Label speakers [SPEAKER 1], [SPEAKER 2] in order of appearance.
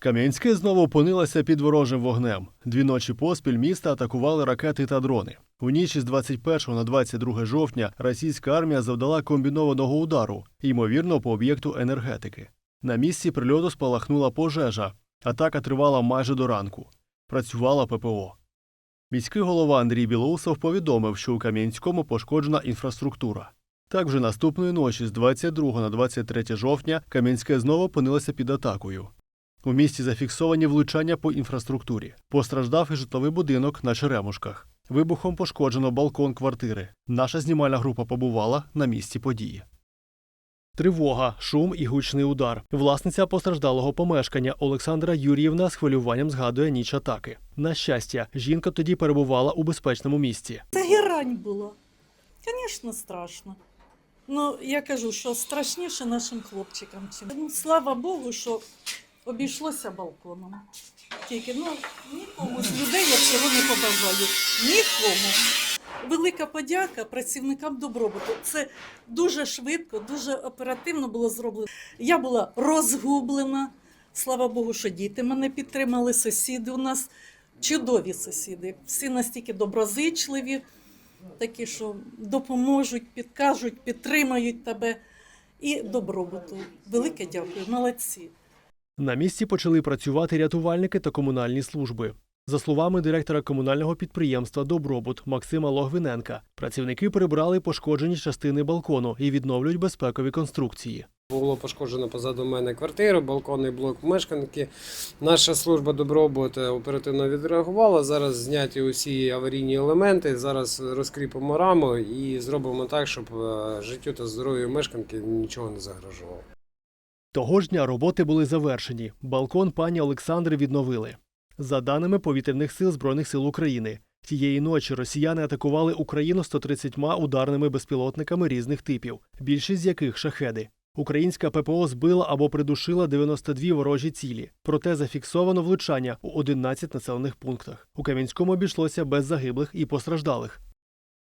[SPEAKER 1] Кам'янське знову опинилося під ворожим вогнем. Дві ночі поспіль міста атакували ракети та дрони. У ніч із 21 на 22 жовтня російська армія завдала комбінованого удару, ймовірно, по об'єкту енергетики. На місці прильоту спалахнула пожежа. Атака тривала майже до ранку. Працювала ППО. Міський голова Андрій Білоусов повідомив, що у Кам'янському пошкоджена інфраструктура. Так вже наступної ночі з 22 на 23 жовтня Кам'янське знову опинилося під атакою. У місті зафіксовані влучання по інфраструктурі. Постраждав і житловий будинок на Черемушках. Вибухом пошкоджено балкон квартири. Наша знімальна група побувала на місці події. Тривога, шум і гучний удар. Власниця постраждалого помешкання Олександра Юріївна з хвилюванням згадує ніч атаки. На щастя, жінка тоді перебувала у безпечному місці.
[SPEAKER 2] Це герань була. Звісно, страшно. Ну, я кажу, що страшніше нашим хлопчикам. Ну, слава Богу, що обійшлося балконом. Тільки ну, нікому з людей я цього не побажаю. Нікому. Велика подяка працівникам добробуту. Це дуже швидко, дуже оперативно було зроблено. Я була розгублена. Слава Богу, що діти мене підтримали, сусіди у нас чудові сусіди. Всі настільки доброзичливі, такі, що допоможуть, підкажуть, підтримають тебе. І добробуту. Велике дякую, молодці.
[SPEAKER 1] На місці почали працювати рятувальники та комунальні служби. За словами директора комунального підприємства Добробут Максима Логвиненка, працівники прибрали пошкоджені частини балкону і відновлюють безпекові конструкції.
[SPEAKER 3] Було пошкоджено позаду мене квартиру, балконний блок мешканки. Наша служба добробут оперативно відреагувала. Зараз зняті усі аварійні елементи. Зараз розкріпимо раму і зробимо так, щоб е, життю та здоров'ю мешканки нічого не загрожувало.
[SPEAKER 1] Того ж дня роботи були завершені. Балкон пані Олександри відновили. За даними повітряних сил Збройних сил України, тієї ночі росіяни атакували Україну 130 ударними безпілотниками різних типів, більшість з яких шахеди. Українська ППО збила або придушила 92 ворожі цілі, проте зафіксовано влучання у 11 населених пунктах. У Кам'янському обійшлося без загиблих і постраждалих.